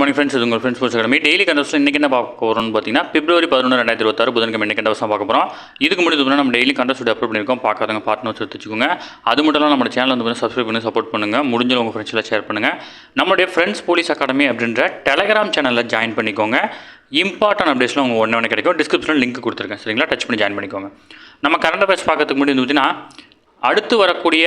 Morning friends இது உங்கள் friends academy daily contest இன்றைக்கி என்ன பார்க்க போகிறோம்னு பார்த்தீங்கன்னா பிப்ரவரி பதினொன்று ரெண்டாயிரத்தி இருபத்தாறு புதன்கிழமை இன்றைக்கி கண்டஸ்ட் பார்க்க போகிறோம் இதுக்கு முன்னாடி நம்ம டெய்லி கண்டஸ்ட் அப்லோட் பண்ணியிருக்கோம். பார்க்காதவங்க பார்ட்னர்ஸ் எடுத்து வச்சுக்கோங்க. அது மட்டும் இல்லாமல் நம்ம சேனல் வந்து பார்த்தீங்கன்னா சப்ஸ்கிரைப் பண்ணி சப்போர்ட் பண்ணுங்கள் முடிஞ்ச உங்கள் ஃப்ரெண்ட்ஸில் ஷேர் பண்ணுங்கள் நம்மளுடைய ஃப்ரெண்ட்ஸ் போலீஸ் அகாடமி அப்படின்ற டெலகிராம் சேனலில் ஜாயின் பண்ணிக்கோங்க. இம்பார்ட்டன்ட் அப்டேட்ஸ்லாம் உங்கள் ஒன்று ஒன்று கிடைக்கும். டிஸ்கிரிப்ஷனில் லிங்க் கொடுத்துருக்கேன். சரிங்களா? டச் பண்ணி ஜாயின் பண்ணிக்கோங்க. நம்ம கரண்ட் அஃபேர்ஸ் பார்க்கறதுக்கு முன்னாடி பார்த்தீங்கன்னா அடுத்து வரக்கூடிய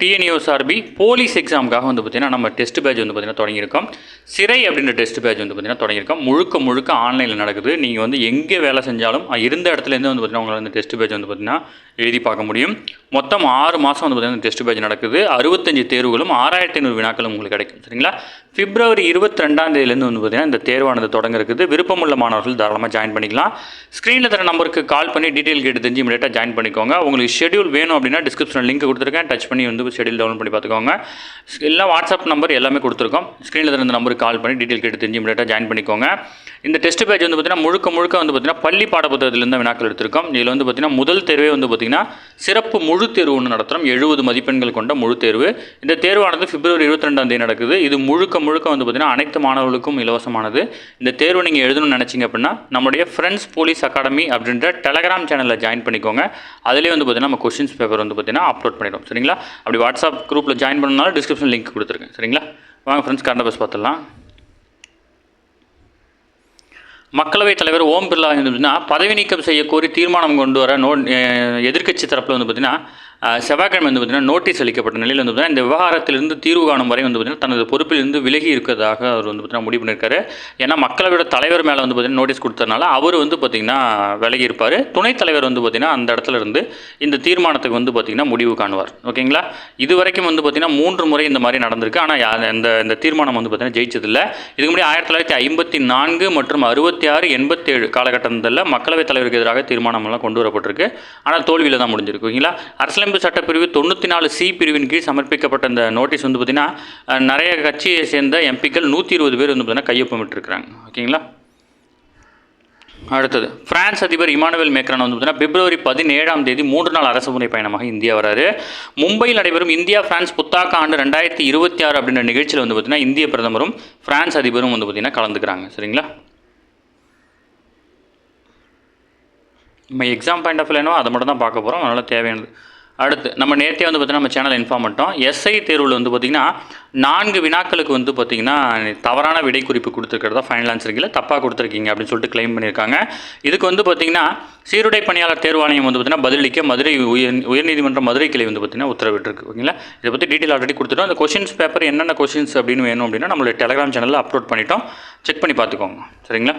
டிஎன்யூஎஸ்ஆர்பி போலீஸ் எக்ஸாமுக்காக வந்து பார்த்திங்கன்னா நம்ம டெஸ்ட் பேட்ச் வந்து பார்த்திங்கன்னா தொடங்கியிருக்கோம். சிறை அப்படின்ற டெஸ்ட் பேட்ச் வந்து பார்த்திங்கன்னா தொடங்கியிருக்கோம். முழுக்க முழுக்க ஆன்லைனில் நடக்குது. நீங்கள் வந்து எங்கே வேலை செஞ்சாலும் இருந்த இடத்துலேருந்து வந்து பார்த்திங்கன்னா உங்களால் இந்த டெஸ்ட் பேட்ச் வந்து பார்த்திங்கன்னா எழுதி பார்க்க முடியும். மொத்தம் ஆறு மாதம் வந்து பார்த்திங்கன்னா டெஸ்ட் பேட்ச் நடக்குது. அறுபத்தஞ்சு தேர்வுகளும் ஆறாயிரத்தி ஐநூறு வினாக்களும் உங்களுக்கு கிடைக்கும். சரிங்களா? பிப்ரவரி இருபத்தி ரெண்டாம் தேதியிலேருந்து வந்து பார்த்திங்கன்னா இந்த தேர்வானது தொடங்க இருக்குது. விருப்பமுள்ள மாணவர்கள் தாராளமாக ஜாயின் பண்ணிக்கலாம். ஸ்க்ரீனில் தர நம்பருக்கு கால் பண்ணி டீட்டெயில் கேட்டு தெரிஞ்சு இமீடியட்டாக ஜாயின் பண்ணிக்கோங்க. உங்களுக்கு ஷெடியூல் வேணும் அப்படின்னா டிஸ்கிரிப்ஷனில் லிங்க் கொடுத்துருக்கேன். டச் பண்ணி வந்து ஷெடியூல் டவுன்லோட் பண்ணி பார்த்துக்கோங்க. எல்லாம் வாட்ஸ்அப் நம்பர் எல்லாமே கொடுத்துருக்கோம். ஸ்க்ரீனில் இருந்த நம்பருக்கு கால் பண்ணி டீட்டெயில் கேட்டு தெரிஞ்சு இமீடியட்டாக ஜாயின் பண்ணிக்கோங்க. இந்த டெஸ்ட் பேட்ச் வந்து பார்த்தீங்கன்னா முழுக்க முழுக்க வந்து பார்த்தீங்கன்னா பள்ளி பாடப்புத்தகத்திலிருந்து வினாக்கள் எடுத்திருக்கோம். இதில் வந்து பார்த்தீங்கன்னா முதல் தேர்வே வந்து பார்த்தீங்கன்னா சிறப்பு முழு தேர்வு ஒன்று நடத்துகிறோம் எழுபது மதிப்பெண்கள் கொண்ட முழு தேர்வு. இந்த தேர்வானது பிப்ரவரி இருபத்தி ரெண்டாம் தேதி நடக்குது. இது முழுக்க முழுக்க வந்து பார்த்தீங்கன்னா அனைத்து மாணவர்களுக்கும் இலவசமானது. இந்த தேர்வு நீங்கள் எழுதணும்னு நினச்சிங்க அப்படின்னா நம்முடைய ஃப்ரெண்ட்ஸ் போலீஸ் அகாடமி அப்படின்ற டெலகிராம் சேனலில் ஜாயின் பண்ணிக்கோங்க. அதிலே வந்து பார்த்தீங்கன்னா நம்ம கொஷின்ஸ் பேப்பர் வந்து பார்த்தீங்கன்னா அப்லோட் பண்ணிடும் சரிங்களா? அப்படி வாட்ஸ்அப் குரூப்பில் ஜாயின் பண்ணனால டிஸ்கிரிப்ஷன் லிங்க் கொடுத்துருக்கேன். சரிங்களா? வாங்க ஃப்ரெண்ட்ஸ் கரண்ட் பஸ் பார்த்துடலாம். மக்களவைத் தலைவர் ஓம் பிர்லா வந்து பார்த்தீங்கன்னா பதவி நீக்கம் செய்ய கோரி தீர்மானம் கொண்டு வர நோ எதிர்க்கட்சி தரப்பில் வந்து பார்த்தீங்கன்னா செவ்வாய்க்கிழமை வந்து பார்த்தீங்கன்னா நோட்டீஸ் அளிக்கப்பட்ட நிலையில் வந்து பார்த்தீங்கன்னா இந்த விவகாரத்திலிருந்து தீர்வு காணும் வரை வந்து பார்த்தீங்கன்னா தனது பொறுப்பிலிருந்து விலகி இருக்கிறதாக அவர் வந்து பார்த்தீங்கன்னா முடிவு பண்ணியிருக்காரு ஏன்னா மக்களவையோட தலைவர் மேலே வந்து பார்த்தீங்கன்னா நோட்டீஸ் கொடுத்ததுனால அவர் வந்து பார்த்தீங்கன்னா விலகி இருப்பார் துணைத் தலைவர் வந்து பார்த்தீங்கன்னா அந்த இடத்துல இருந்து இந்த தீர்மானத்துக்கு வந்து பார்த்தீங்கன்னா முடிவு காணுவார் ஓகேங்களா இது வரைக்கும் வந்து பார்த்தீங்கன்னா மூன்று முறை இந்த மாதிரி நடந்திருக்கு ஆனால் இந்த இந்த தீர்மானம் வந்து பார்த்தீங்கன்னா ஜெயிச்சதில்லை இதுக்கு முன்னாடி ஆயிரத்தி தொள்ளாயிரத்தி ஐம்பத்தி நான்கு மற்றும் அறுபத்தி ஆறு எண்பத்தேழு காலகட்டத்தில் மக்களவைத் தலைவருக்கு எதிராக தீர்மானம்லாம் கொண்டு வரப்பட்டிருக்கு ஆனால் தோல்வியில் தான் முடிஞ்சிருக்கு ஓகேங்களா அரசியலமைப்பு சட்டப்பிரிவு தொண்ணூற்றி நாலு சி பிரிவின் கீழ் சமர்ப்பிக்கப்பட்ட இந்த நோட்டீஸ் வந்து பார்த்தீங்கன்னா நிறைய கட்சியை சேர்ந்த எம்பிக்கள் நூற்றி இருபது பேர் வந்து பார்த்தீங்கன்னா கையொப்பமிட்டிருக்கிறாங்க ஓகேங்களா? அடுத்தது பிரான்ஸ் அதிபர் இமானுவேல் மேக்ரான் வந்து பார்த்தீங்கன்னா பிப்ரவரி பதினேழாம் தேதி மூன்று நாள் அரசு முறை பயணமாக இந்தியா வராரு. மும்பையில் நடைபெறும் இந்தியா பிரான்ஸ் புத்தாக்க ஆண்டு ரெண்டாயிரத்தி இருபத்தி ஆறு அப்படின்ற நிகழ்ச்சியில் வந்து பார்த்தீங்கன்னா இந்திய பிரதமரும் பிரான்ஸ் அதிபரும் வந்து பார்த்தீங்கன்னா கலந்துக்கிறாங்க. சரிங்களா? நம்ம எக்ஸாம் பாயிண்ட் ஆஃப் வியூ அதை மட்டும் தான் பார்க்க போகிறோம் அதனால் தேவையானது அடுத்து நம்ம நேற்றே வந்து பார்த்திங்கன்னா நம்ம சேனல் இன்ஃபார்ம் பண்ணிட்டோம். எஸ்ஐ தேர்வில் வந்து பார்த்திங்கன்னா நான்கு வினாக்களுக்கு வந்து பார்த்திங்கன்னா தவறான விடை குறிப்பு கொடுத்துருக்கிறதா ஃபைனல் ஆன்சர் தப்பாக கொடுத்துருக்கீங்க அப்படின்னு சொல்லிட்டு க்ளைம் பண்ணியிருக்காங்க. இதுக்கு வந்து பார்த்திங்கன்னா சீருடை பணியாளர் தேர்வாணையம் வந்து பார்த்திங்கன்னா பதிலளிக்க மதுரை உயர் உயர்நீதிமன்ற மதுரை கிளை வந்து பார்த்திங்கன்னா உத்தரவிட்டிருக்கு. ஓகேங்களா? இதை பற்றி டீட்டெயில் ஆல்ரெடி கொடுத்துட்டோம். அந்த கொஷின்ஸ் பேப்பர் என்னென்ன கொஷின்ஸ் அப்படின்னு வேணும் அப்படின்னா நம்மளுடைய டெலகிராம் சேனலில் அப்லோட் பண்ணிட்டோம். செக் பண்ணி பார்த்துக்கோங்க. சரிங்களா?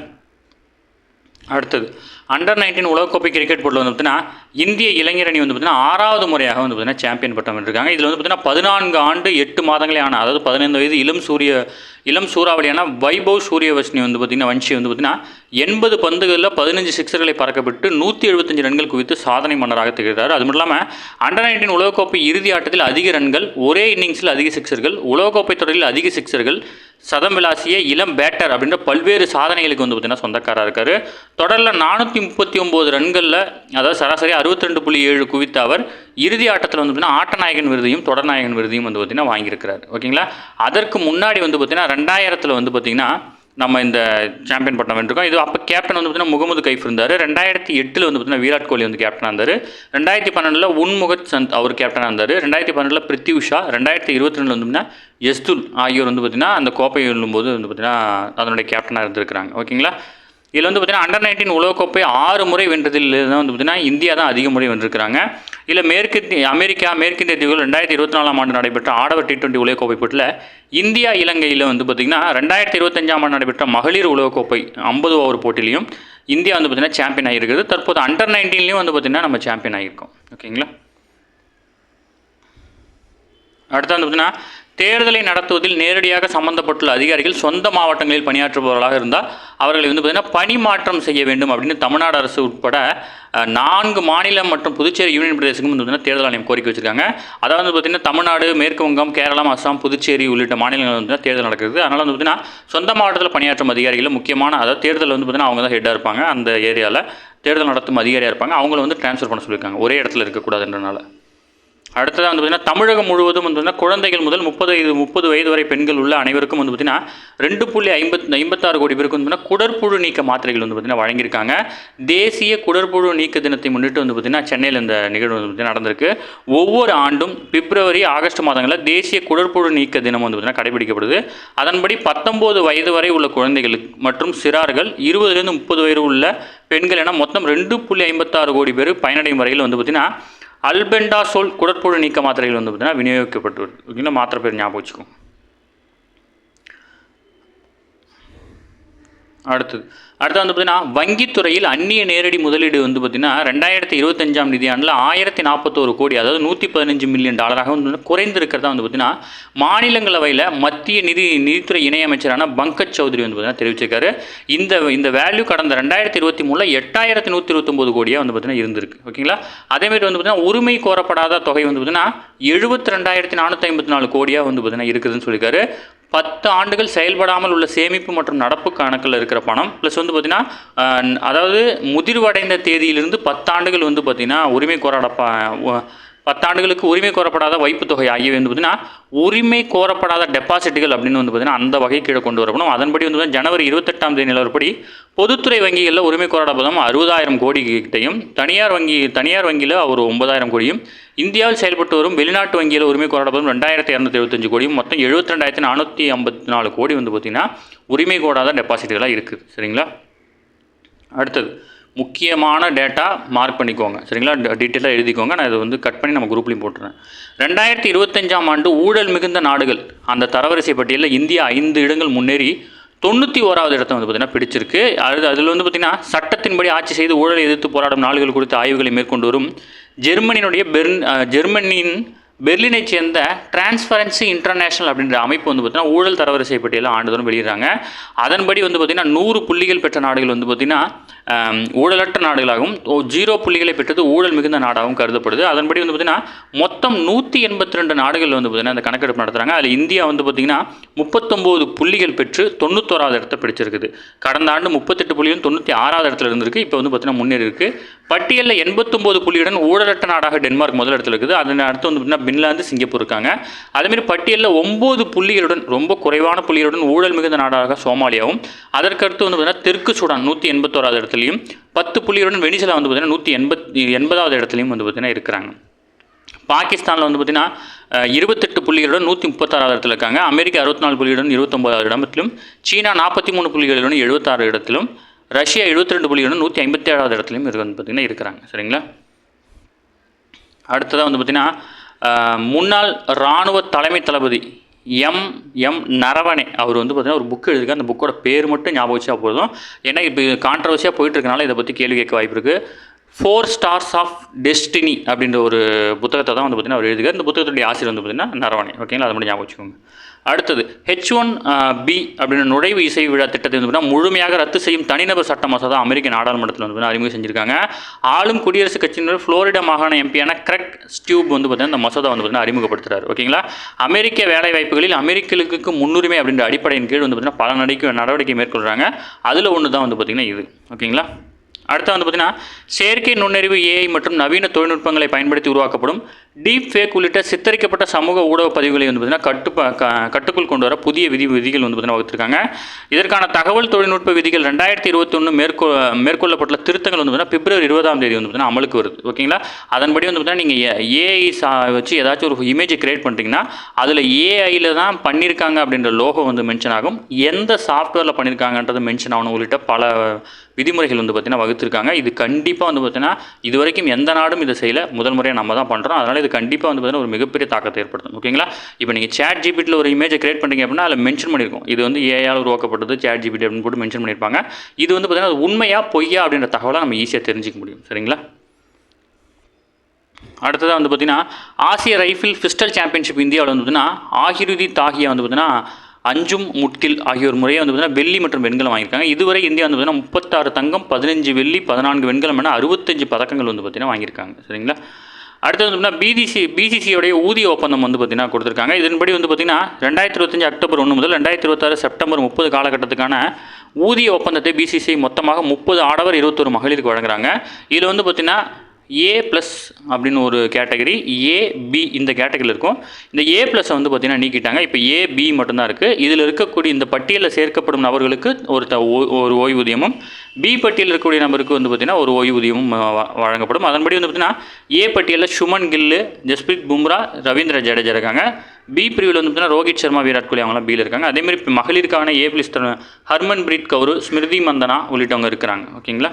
அடுத்தது. அண்டர் நைன்டீன் உலகக்கோப்பை கிரிக்கெட் போட்டில் வந்து பார்த்தீங்கன்னா இந்திய இளைஞர் அணி வந்து பார்த்தீங்கன்னா ஆறாவது முறையாக வந்து பார்த்தீங்கன்னா சாம்பியன் பட்டம் வென்றிருக்காங்க. இதில் வந்து பார்த்தீங்கன்னா பதினான்கு ஆண்டு எட்டு மாதங்களே ஆனால் அதாவது பதினைந்து வயது இளம் சூரிய இளம் சூறாவளியான வைபவ் சூரியவஷ்ணி வந்து பார்த்திங்கன்னா வன்ஷி வந்து பார்த்திங்கன்னா எண்பது பந்துகளில் பதினஞ்சு சிக்ஸர்களை பறக்கப்பட்டு நூற்றி எழுபத்தஞ்சு ரன்கள் குவித்து சாதனை மன்னராக திகழ்கிறார். அது மட்டும் இல்லாமல் அண்டர் நைன்டீன் உலகக்கோப்பை இறுதி ஆட்டத்தில் அதிக ரன்கள் ஒரே இன்னிங்ஸில் அதிக சிக்ஸர்கள் உலகக்கோப்பை தொடரில் அதிக சிக்ஸர்கள் சதம் விளாசிய இளம் பேட்டர் அப்படின்ற பல்வேறு சாதனைகளுக்கு வந்து பார்த்திங்கன்னா சொந்தக்காரராக இருக்கார். தொடரில் நானூற்றி முப்பத்தி ஒம்பது ரன்களில் அதாவது சராசரி அறுபத்தி ரெண்டு புள்ளி ஏழு குவித்த அவர் இறுதி ஆட்டத்தில் வந்து பார்த்திங்கன்னா ஆட்டநாயகன் விருதையும் தொடர்நாயகன் விருதையும் வந்து பார்த்திங்கன்னா வாங்கியிருக்கிறார். ஓகேங்களா? அதற்கு முன்னாடி வந்து பார்த்திங்கன்னா ரெண்டாயிரத்தில் வந்து பார்த்தீங்கன்னா நம்ம இந்த சாம்பியன் பட்டம் வென்றிருக்கோம். இது அப்போ கேப்டன் வந்து பார்த்தீங்கன்னா முகமது கைஃப் இருந்தார். ரெண்டாயிரத்தி எட்டில் வந்து பார்த்தீங்கன்னா விராட் கோலி வந்து கேப்டனாக இருந்தார். ரெண்டாயிரத்தி பன்னெண்டில் உன்முகத் சந்த் அவர் கேப்டனாக இருந்தார். ரெண்டாயிரத்தி பன்னெண்டில் பிருத்வி ரெண்டாயிரத்தி இருபத்தி ரெண்டில் வந்து பார்த்தீங்கன்னா எஸ்துல் ஆகியோர் வந்து பார்த்திங்கன்னா அந்த கோப்பை எழும்போது வந்து பார்த்தீங்கன்னா அதனுடைய கேப்டனாக இருந்திருக்கிறாங்க. ஓகேங்களா இதில் வந்து பார்த்தீங்கன்னா அண்டர் நைன்டீன் உலகக்கோப்பை ஆறு முறை வென்றதில் தான் வந்து பார்த்திங்கன்னா இந்தியா தான் அதிக முறை வென்றிருக்கிறாங்க. இல்லை மேற்கு அமெரிக்கா மேற்கிந்திய தீவுகள் ரெண்டாயிரத்தி இருபத்தி நாலாம் ஆண்டு நடைபெற்ற ஆடவர் டி டுவெண்ட்டி உலகக்கோப்பை போட்டியில் இந்தியா இலங்கையில் வந்து பார்த்திங்கன்னா ரெண்டாயிரத்தி இருபத்தஞ்சாம் ஆண்டு நடைபெற்ற மகளிர் உலகக்கோப்பை ஐம்பது ஓவர் போட்டிலையும் இந்தியா வந்து பார்த்திங்கன்னா சாம்பியன் ஆகியிருக்குது. தற்போது அண்டர் நைன்டீன்லேயும் வந்து பார்த்திங்கன்னா நம்ம சாம்பியன் ஆகியிருக்கோம். ஓகேங்களா அடுத்து வந்து பார்த்திங்கன்னா தேர்தலை நடத்துவதில் நேரடியாக சம்பந்தப்பட்டுள்ள அதிகாரிகள் சொந்த மாவட்டங்களில் பணியாற்றுபவர்களாக இருந்தால் அவர்களை வந்து பார்த்திங்கன்னா பணி மாற்றம் செய்ய வேண்டும் அப்படின்னு தமிழ்நாடு அரசு உட்பட நான்கு மாநிலம் மற்றும் புதுச்சேரி யூனியன் பிரதேசக்கும் வந்து பார்த்திங்கன்னா தேர்தல் ஆணையம் கோரிக்கை வச்சிருக்காங்க. அதாவது வந்து பார்த்திங்கன்னா தமிழ்நாடு மேற்கு வங்கம் கேரளம் அஸ்ஸாம் புதுச்சேரி உள்ளிட்ட மாநிலங்கள் வந்து பார்த்தீங்கன்னா தேர்தல் நடக்குது. அதனால் வந்து பார்த்திங்கன்னா சொந்த மாவட்டத்தில் பணியாற்றும் அதிகாரிகள் முக்கியமான அதாவது தேர்தல் வந்து பார்த்திங்கன்னா அவங்க தான் ஹெட்டாக இருப்பாங்க. அந்த ஏரியாவில் தேர்தல் நடத்தும் அதிகாரியாக இருப்பாங்க. அவங்கள வந்து ட்ரான்ஸ்ஃபர் பண்ண சொல்லியிருக்காங்க. ஒரே இடத்துல இருக்கக்கூடாதுன்றனால. அடுத்ததாக வந்து பார்த்திங்கன்னா தமிழகம் முழுவதும் வந்து பார்த்திங்கன்னா குழந்தைகள் முதல் முப்பது வயது முப்பது வயது வரை பெண்கள் உள்ள அனைவருக்கும் வந்து பார்த்திங்கன்னா ரெண்டு புள்ளி ஐம்பத் ஐம்பத்தாறு கோடி பேருக்கு வந்து பார்த்திங்கன்னா குடற்புழு நீக்க மாத்திரைகள் வந்து பார்த்திங்கன்னா வழங்கியிருக்காங்க. தேசிய குடற்புழு நீக்க தினத்தை முன்னிட்டு வந்து பார்த்திங்கன்னா சென்னையில் இந்த நிகழ்வு வந்து பார்த்திங்கன்னா நடந்திருக்கு. ஒவ்வொரு ஆண்டும் பிப்ரவரி ஆகஸ்ட் மாதங்களில் தேசிய குடற்புழு நீக்க தினம் வந்து பார்த்திங்கன்னா கடைபிடிக்கப்படுது. அதன்படி பத்தொம்போது வயது வரை உள்ள குழந்தைகளுக்கு மற்றும் சிறார்கள் இருபதுலேருந்து முப்பது வயது உள்ள பெண்கள் என மொத்தம் ரெண்டு புள்ளி ஐம்பத்தாறு கோடி பேர் பயனடையும் வரையில் வந்து பார்த்திங்கன்னா அல்பெண்டாசோல் குடற்புழு நீக்க மாத்திரைகள் வந்து பார்த்தீங்கன்னா விநியோகிக்கப்பட்டு வருது. ஓகேங்களா மாத்திரை பேர் ஞாபகம் வச்சுக்கோங்க அடுத்தது. அடுத்து வந்து பார்த்தீங்கன்னா வங்கித்துறையில் அந்நிய நேரடி முதலீடு வந்து பார்த்திங்கன்னா ரெண்டாயிரத்தி இருபத்தஞ்சாம் நிதியாண்டில் ஆயிரத்தி நாற்பத்தோரு கோடி அதாவது நூற்றி பதினஞ்சு மில்லியன் டாலராக வந்து குறைந்திருக்கிறதா வந்து பார்த்திங்கன்னா மாநிலங்களவையில் மத்திய நிதி நிதித்துறை இணையமைச்சரான பங்கஜ் சௌத்ரி வந்து பார்த்திங்கன்னா தெரிவிச்சிருக்காரு. இந்த இந்த வேல்யூ கடந்த ரெண்டாயிரத்தி இருபத்தி மூணில் எட்டாயிரத்தி நூற்றி இருபத்தொம்போது கோடியாக வந்து பார்த்திங்கன்னா இருந்திருக்கு. ஓகேங்களா? அதேமாதிரி வந்து பார்த்திங்கன்னா உரிமை கோரப்படாத தொகை வந்து பார்த்திங்கன்னா எழுபத்தி ரெண்டாயிரத்தி நானூற்றி ஐம்பத்தி நாலு கோடியாக வந்து பார்த்திங்கன்னா இருக்குதுன்னு சொல்லியிருக்காரு. பத்து ஆண்டுகள் செயல்படாமல் உள்ள சேமிப்பு மற்றும் நடப்பு கணக்கில் இருக்கிற பணம். ப்ளஸ் வந்து பார்த்திங்கன்னா அதாவது முதிர்வடைந்த தேதியிலிருந்து பத்தாண்டுகள் வந்து பார்த்திங்கன்னா உரிமை கோராடப்ப பத்தாண்டுகளுக்கு உரிமை கோரப்படாத வைப்புத் தொகை ஆகியவை வந்து பார்த்தீங்கன்னா உரிமை கோரப்படாத டெபாசிட்டுகள் அப்படின்னு வந்து பார்த்திங்கன்னா அந்த வகை கீழே கொண்டு வரப்படும். அதன்படி வந்து பார்த்தீங்கன்னா ஜனவரி இருபத்தெட்டாம் தேதி நிலவரப்படி பொதுத்துறை வங்கிகளில் உரிமை கோராடப்படும் அறுபதாயிரம் கோடி கிட்டையும் தனியார் வங்கி தனியார் வங்கியில் ஒரு ஒன்பதாயிரம் கோடியும் இந்தியாவில் செயல்பட்டு வரும் வெளிநாட்டு வங்கியில் உரிமை கோரப்படும் ரெண்டாயிரத்தி இரநூத்தி எழுபத்தஞ்சு கோடியும் மொத்தம் எழுபத்தி ரெண்டாயிரத்தி நானூற்றி ஐம்பத்தி நாலு கோடி வந்து பார்த்திங்கன்னா உரிமை கோடாத டெபாசிட்டுகளாக இருக்குது சரிங்களா? அடுத்தது முக்கியமான டேட்டா மார்க் பண்ணிக்கோங்க. சரிங்களா? டீட்டெயிலாக எழுதிக்கோங்க. நான் இதை வந்து கட் பண்ணி நம்ம குரூப்லேயும் போட்டுறேன். ரெண்டாயிரத்தி இருபத்தஞ்சாம் ஆண்டு ஊழல் மிகுந்த நாடுகள். அந்த தரவரிசை பட்டியலில் இந்தியா ஐந்து இடங்கள் முன்னேறி தொண்ணூற்றி ஓராவது இடத்த வந்து பார்த்திங்கன்னா பிடிச்சிருக்கு. அது அதில் வந்து பார்த்திங்கன்னா சட்டத்தின்படி ஆட்சி செய்து ஊழலை எதிர்த்து போராடும் நாடுகள் குறித்த ஆய்வுகளை மேற்கொண்டு வரும். ஜெர்மனியினுடைய பெர்ன் ஜெர்மனியின் பெர்லினை சேர்ந்த டிரான்ஸ்பரன்சி இன்டர்நேஷனல் அப்படின்ற அமைப்பு வந்து பார்த்திங்கன்னா ஊழல் தரவரிசை பட்டியலில் ஆண்டுதோறும் வெளியிடுறாங்க. அதன்படி வந்து பார்த்திங்கன்னா நூறு புள்ளிகள் பெற்ற நாடுகள் வந்து பார்த்திங்கன்னா ஊழலற்ற நாடுகளாகவும் ஓ, ஜீரோ புள்ளிகளை பெற்றது ஊழல் மிகுந்த நாடாகவும் கருதப்படுது. அதன்படி வந்து பார்த்திங்கன்னா மொத்தம் நூற்றி எண்பத்தி ரெண்டு நாடுகள் வந்து பார்த்திங்கன்னா அந்த கணக்கெடுப்பு நடத்துகிறாங்க அதில் இந்தியா வந்து பார்த்திங்கன்னா முப்பத்தொம்போது புள்ளிகள் பெற்று தொண்ணூத்தோராவது இடத்தை பிடிச்சிருக்குது. கடந்த ஆண்டு முப்பத்தெட்டு புள்ளியும் தொண்ணூற்றி ஆறாவது இடத்துல இருந்திருக்கு. இப்போ வந்து பார்த்திங்கன்னா முன்னேறி இருக்கு. பட்டியலில் எண்பத்தொம்போது புள்ளியுடன் ஊழலற்ற நாடாக டென்மார்க் முதல் இடத்துல இருக்குது. அதன் அடுத்து வந்து பார்த்திங்கன்னா பின்லாந்து சிங்கப்பூர் இருக்காங்க. அதேமாரி பட்டியலில் ஒம்பது புள்ளிகளுடன் ரொம்ப குறைவான புள்ளிகளுடன் ஊழல் மிகுந்த நாடாக சோமாலியாவும் அதற்கடுத்து வந்து பார்த்திங்கன்னா தெற்கு சூடான் நூற்றி எண்பத்தோராவது இடத்துலையும் பத்து புள்ளியுடன் வெனிசுலா வந்து பார்த்திங்கன்னா நூற்றி எண்பத்தி எண்பதாவது இடத்துலையும் வந்து பார்த்திங்கன்னா இருக்கிறாங்க. பாகிஸ்தானில் வந்து பார்த்திங்கன்னா இருபத்தெட்டு புள்ளிகளுடன் நூற்றி முப்பத்தாறாவது இடத்துல இருக்காங்க. அமெரிக்கா அறுபத்தி நாலு புள்ளியுடன் இருபத்தொம்போதாவது இடத்திலும் சீனா நாற்பத்தி மூணு புள்ளிகளுடன் எழுபத்தாறு இடத்திலும் ரஷ்யா எழுபத்தி ரெண்டு புள்ளிகளுடன் நூற்றி ஐம்பத்தி ஏழாவது இடத்துலையும் இருக்கு வந்து பார்த்திங்கன்னா இருக்கிறாங்க. சரிங்களா? அடுத்ததாக வந்து பார்த்திங்கன்னா முன்னாள் இராணுவ தலைமை தளபதி எம் எம் நரவணே அவர் வந்து பார்த்தீங்கன்னா ஒரு புக் எழுதிருக்கு அந்த புக்கோட பேர் மட்டும் ஞாபகம் வச்சா போதும். ஏன்னா இப்போ கான்ட்ரவர்சியாக போயிட்டு இருக்கனால இதை பற்றி கேள்வி கேட்க வாய்ப்பு இருக்குது ஃபோர் ஸ்டார்ஸ் ஆஃப் டெஸ்டினி அப்படின்ற ஒரு புத்தகத்தை தான் வந்து பார்த்திங்கன்னா அவர் எழுதுகிறார் இந்த புத்தகத்துடைய ஆசிரியர் வந்து பார்த்திங்கன்னா நரவணே ஓகேங்களா? அதை மட்டும் ஞாபகம் வச்சுக்கோங்க. அடுத்தது ஹெச் ஒன் பி அப்படின்னு நுழைவு இசை விழா திட்டத்தை வந்து பார்த்தீங்கன்னா முழுமையாக ரத்து செய்யும் தனிநபர் சட்ட மசோதா அமெரிக்க நாடாளுமன்றத்தில் வந்து பார்த்தீங்கன்னா அறிமுகம் செஞ்சிருக்காங்க. ஆளும் குடியரசுக் கட்சியினர் ஃப்ளோரிடா மாகாண எம்பியான கிரக் ஸ்டியூப் வந்து பார்த்தீங்கன்னா இந்த மசோதா வந்து பார்த்தீங்கன்னா அறிமுகப்படுத்துறாரு. ஓகேங்களா? அமெரிக்க வேலை வாய்ப்புகளில் அமெரிக்கர்களுக்கு முன்னுரிமை அப்படின்ற அடிப்படையின் கீழ் வந்து பார்த்தீங்கன்னா பல நடிக்க நடவடிக்கை மேற்கொள்கிறாங்க அதில் ஒன்று தான் வந்து பார்த்தீங்கன்னா இது. ஓகேங்களா? அடுத்து வந்து பார்த்தீங்கன்னா செயற்கை நுண்ணறிவு ஏஐ மற்றும் நவீன தொழில்நுட்பங்களை பயன்படுத்தி உருவாக்கப்படும் டீப் ஃபேக் உள்ளிட்ட சித்தரிக்கப்பட்ட சமூக ஊடக பதிவுகளை வந்து பார்த்தீங்கன்னா கட்டுப்பா கட்டுக்குள் கொண்டு வர புதிய விதி விதிகள் வந்து பார்த்தீங்கன்னா வகுத்திருக்காங்க. இதற்கான தகவல் தொழில்நுட்ப விதிகள் ரெண்டாயிரத்தி இருபத்தி ஒன்று மேற்கொ மேற்கொள்ளப்பட்டுள்ள திருத்தங்கள் வந்து பார்த்தீங்கன்னா பிப்ரவரி இருபதாம் தேதி வந்து பார்த்தீங்கன்னா அமலுக்கு வருது. ஓகேங்களா? அதன்படி வந்து பார்த்தீங்கன்னா நீங்கள் ஏஐ சா வச்சு ஏதாச்சும் ஒரு இமேஜை கிரியேட் பண்ணுறீங்கன்னா அதில் ஏஐயில் தான் பண்ணியிருக்காங்க அப்படின்ற லோகோ வந்து மென்ஷன் ஆகும். எந்த சாஃப்ட்வேரில் பண்ணியிருக்காங்கன்றது மென்ஷன் ஆகணும் உள்ளிட்ட பல விதிமுறைகள் வந்து பார்த்தீங்கன்னா வகுத்திருக்காங்க. இது கண்டிப்பாக வந்து பார்த்தீங்கன்னா இது வரைக்கும் எந்த நாடும் இதை செய்யலை. முதல் முறையாக நம்ம தான் பண்ணுறோம் அதனால் அது கண்டிப்பாக வந்து பார்த்தீங்கன்னா ஒரு மிகப்பெரிய தாக்கத்தை ஏற்படுத்தும். ஓகேங்களா இப்போ நீங்கள் சேட் ஜிபிட்டியில் ஒரு இமேஜை கிரியேட் பண்ணுறீங்க அப்படின்னா அதில் மென்ஷன் பண்ணியிருக்கும் இது வந்து ஏஆல் உருவாக்கப்பட்டது சேட் ஜிபிடி அப்படின்னு போட்டு மென்ஷன் பண்ணியிருப்பாங்க இது வந்து பார்த்தீங்கன்னா அது உண்மையா பொய்யா அப்படின்ற தகவலை நம்ம ஈஸியாக தெரிஞ்சுக்க முடியும். சரிங்களா? அடுத்ததாக வந்து பார்த்தீங்கன்னா ஆசிய ரைஃபிள் பிஸ்டல் சாம்பியன்ஷிப் இந்தியாவில் வந்து பார்த்தீங்கன்னா ஆகிருதி தாகியா வந்து பார்த்தீங்கன்னா அஞ்சும் முட்கில் ஆகியோர் முறையை வந்து பார்த்தீங்கன்னா வெள்ளி மற்றும் வெண்கலம் வாங்கியிருக்காங்க. இதுவரை இந்தியா வந்து பார்த்தீங்கன்னா முப்பத்தாறு தங்கம் பதினஞ்சு வெள்ளி பதினான்கு வெண்கலம் என அறுபத்தஞ்சு பதக்கங்கள் வந்து பார்த்தீங்கன்னா வாங்கியிருக்காங்க. சரிங்களா? அடுத்தது வந்து பார்த்தீங்கன்னா பிசிசியோடைய ஊதிய ஒப்பந்தம் வந்து பார்த்தீங்கன்னா கொடுத்துருக்காங்க. இதன்படி வந்து பார்த்தீங்கன்னா ரெண்டாயிரத்தி இருபத்தஞ்சு அக்டோபர் ஒன்று முதல் ரெண்டாயிரத்தி இருபத்தாறு செப்டம்பர் முப்பது காலகட்டத்துக்கான ஊதிய ஒப்பந்தத்தை பிசிசிஐ மொத்தமாக முப்பது ஆடவர் இருபத்தொரு மகளிருக்கு வழங்குறாங்க. இதில் வந்து பார்த்திங்கன்னா ஏ ப்ளஸ் அப்படின்னு ஒரு கேட்டகரி ஏ பி இந்த கேட்டகரியில் இருக்கும். இந்த ஏ ப்ளஸை வந்து பார்த்திங்கன்னா நீக்கிட்டாங்க. இப்போ ஏ பி மட்டும்தான் இருக்குது இதில் இருக்கக்கூடிய இந்த பட்டியலில் சேர்க்கப்படும் நபர்களுக்கு ஒரு த ஒரு ஓய்வூதியமும் பி பட்டியலில் இருக்கக்கூடிய நபருக்கு வந்து பார்த்திங்கன்னா ஒரு ஓய்வூதியமும் வழங்கப்படும். அதன்படி வந்து பார்த்திங்கன்னா ஏ பட்டியலில் சுமன் கில்லு ஜஸ்பிரீத் பும்ரா ரவீந்திர ஜடேஜா இருக்காங்க. பி பிரிவில் வந்து பார்த்தீங்கன்னா ரோஹித் சர்மா விராட் கோலி அவங்களாம் பியில் இருக்காங்க. அதேமாதிரி இப்போ மகளிருக்கான A plus Harmanpreet Kaur Smriti Mandhana உள்ளிட்டவங்க இருக்கிறாங்க. ஓகேங்களா?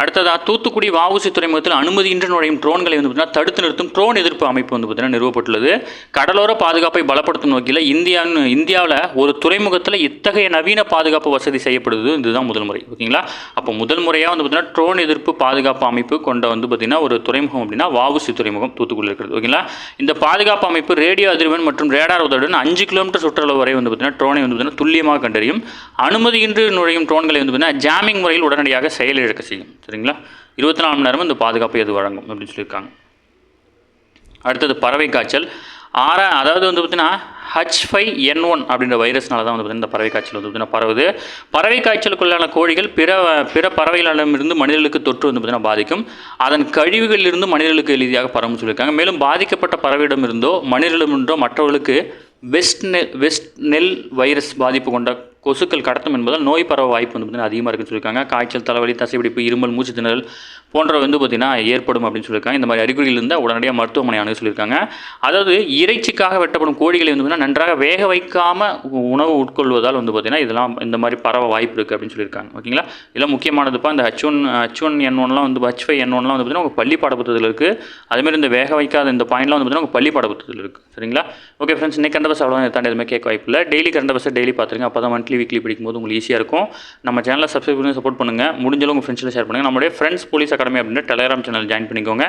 அடுத்ததாக தூத்துக்குடி வாவுசி துறைமுகத்தில் அனுமதியின்றி நுழையும் ட்ரோன்களை வந்து பார்த்தீங்கன்னா தடுத்து நிறுத்தும் ட்ரோன் எதிர்ப்பு அமைப்பு வந்து பார்த்தீங்கன்னா நிறுவப்பட்டுள்ளது. கடலோர பாதுகாப்பை பலப்படுத்தும் நோக்கில் இந்தியான்னு இந்தியாவில் ஒரு துறைமுகத்தில் இத்தகைய நவீன பாதுகாப்பு வசதி செய்யப்படுது இதுதான் முதல் முறை. ஓகேங்களா? அப்போ முதல் முறையாக வந்து பார்த்தீங்கன்னா ட்ரோன் எதிர்ப்பு பாதுகாப்பு அமைப்பு கொண்ட வந்து பார்த்தீங்கன்னா ஒரு துறைமுகம் அப்படின்னா வாவுசி துறைமுகம் தூத்துக்குடி இருக்கிறது. ஓகேங்களா? இந்த பாதுகாப்பு அமைப்பு ரேடியோ அதிர்வெண் மற்றும் ரேடார் உதவுடன் அஞ்சு கிலோமீட்டர் சுற்றளவு வரை வந்து பார்த்தீங்கன்னா ட்ரோனை வந்து பார்த்தீங்கன்னா துல்லியமாக கண்டறியும். அனுமதியின்றி நுழையும் ட்ரோன்களை வந்து பார்த்தீங்கன்னா ஜாமிங் முறையில் உடனடியாக செயலிழக்க செய்யும். சரிங்களா? இருபத்தி நாலு மணி நேரமும் இந்த பாதுகாப்பு எது வழங்கும் அப்படின்னு சொல்லியிருக்காங்க. அடுத்தது பறவை காய்ச்சல். ஆறா அதாவது வந்து பார்த்திங்கன்னா ஹச் ஃபைவ் என் ஒன் அப்படின்ற வைரஸ்னால தான் வந்து பார்த்தீங்கன்னா இந்த பறவை காய்ச்சல் வந்து பார்த்தீங்கன்னா பரவுது. பறவை காய்ச்சலுக்குள்ளான கோழிகள் பிற பிற பறவைகளிடமிருந்து மனிதர்களுக்கு தொற்று வந்து பார்த்தீங்கன்னா பாதிக்கும். அதன் கழிவுகளிலிருந்து மனிதர்களுக்கு எளிதாக பரவும் சொல்லியிருக்காங்க. மேலும் பாதிக்கப்பட்ட பறவையிடமிருந்தோ மனிதர்களிடமிருந்தோ மற்றவர்களுக்கு வெஸ்ட் நெல் வெஸ்ட் நெல் வைரஸ் பாதிப்பு கொண்ட கொசுக்கள் கடத்தும் என்பதால் நோய் பரவ வாய்ப்பு வந்து பார்த்தீங்கன்னா அதிகமாக இருக்குன்னு சொல்லியிருக்காங்க. காய்ச்சல் தலைவலி தசைப்பிடிப்பு இருமல் மூச்சு திணறல் போன்றவை வந்து பார்த்திங்கன்னா ஏற்படும் அப்படின்னு சொல்லியிருக்காங்க. இந்த மாதிரி அறிகுறிகள் இருந்தால் உடனடியாக மருத்துவமனை அணுக சொல்லியிருக்காங்க. அதாவது இறைச்சிக்காக வெட்டப்படும் கோழிகளை வந்து பார்த்தீங்கன்னா நன்றாக வேக வைக்காமல் உ- உணவு உட்கொள்வதால் வந்து பார்த்திங்கன்னா இதெல்லாம் இந்த மாதிரி பரவ வாய்ப்பு இருக்குது அப்படின்னு சொல்லியிருக்காங்க. ஓகேங்களா? இதெல்லாம் முக்கியமானதுப்பா இந்த H one H one N ஒன்லாம் வந்து ஹச் ஃபைவ் என் ஒன்லாம் வந்து பார்த்தீங்கன்னா உங்கள் பள்ளி பாடப்புத்தகத்தில் இருக்குது அதேமாதிரி இந்த வேக வைக்காத இந்த பாயிண்ட்லாம் வந்து பார்த்தீங்கன்னா உங்கள் பள்ளி பாடப்புத்தகத்தில் இருக்குது சரிங்களா? ஓகே ஃப்ரெண்ட்ஸ் இன்னைக்கு கண்ட பஸ் அவ்வளோ தாண்டி எதுவுமே கேட்க வாய்ப்பு இல்லை. டெய்லி கண்ட பஸ்ஸை டெய்லி பார்த்துருங்க. அப்போ தான் மந்த்லி வீக்லி படிக்கும்போது உங்களுக்கு ஈஸியாக இருக்கும். நம்ம சேனலை சப்ஸ்கிரைப் பண்ணி சப்போர்ட் பண்ணுங்கள் முடிஞ்சளவு உங்கள் ஃப்ரெண்ட்ஸில் ஷேர் பண்ணுங்கள் நம்மளுடைய ஃப்ரெண்ட்ஸ் போலீஸ் அகாடமி அப்படின்ற டெலகிராம் சேனல் ஜாயின் பண்ணிக்கோங்க.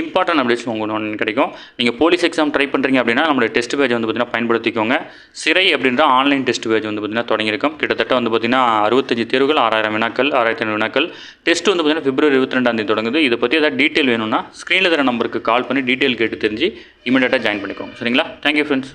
இம்பார்ட்டன்ட் அப்டேட்ஸ் உங்களுக்கு ஒன்று கிடைக்கும். நீங்கள் போலீஸ் எக்ஸாம் ட்ரை பண்ணுறீங்க அப்படின்னா நம்மளுடைய டெஸ்ட் பேஜ் வந்து பார்த்தீங்கன்னா பயன்படுத்திக்கோங்க. சிறை அப்படின்ற ஆன்லைன் டெஸ்ட் பேஜ் வந்து பார்த்தீங்கன்னா தொடங்கியிருக்கும். கிட்டத்தட்ட வந்து பார்த்தீங்கன்னா அறுபத்தஞ்சு தேர்வுகள் ஆறாயிரம் வினாக்கள் ஆறாயிரத்தி ஐநூறு வினாக்கள். டெஸ்ட் வந்து பார்த்தீங்கன்னா பிப்ரவரி இருபத்தி ரெண்டாம் தேதி தொடங்குது. இதை பற்றி ஏதாவது டீட்டெயில் வேணும்னா ஸ்க்ரீனில் தர நம்பருக்கு கால் பண்ணி டீட்டெயில் கேட்டு தெரிஞ்சு இமீடியட்டாக ஜாயின் பண்ணிக்கோங்க. சரிங்களா? Thank you friends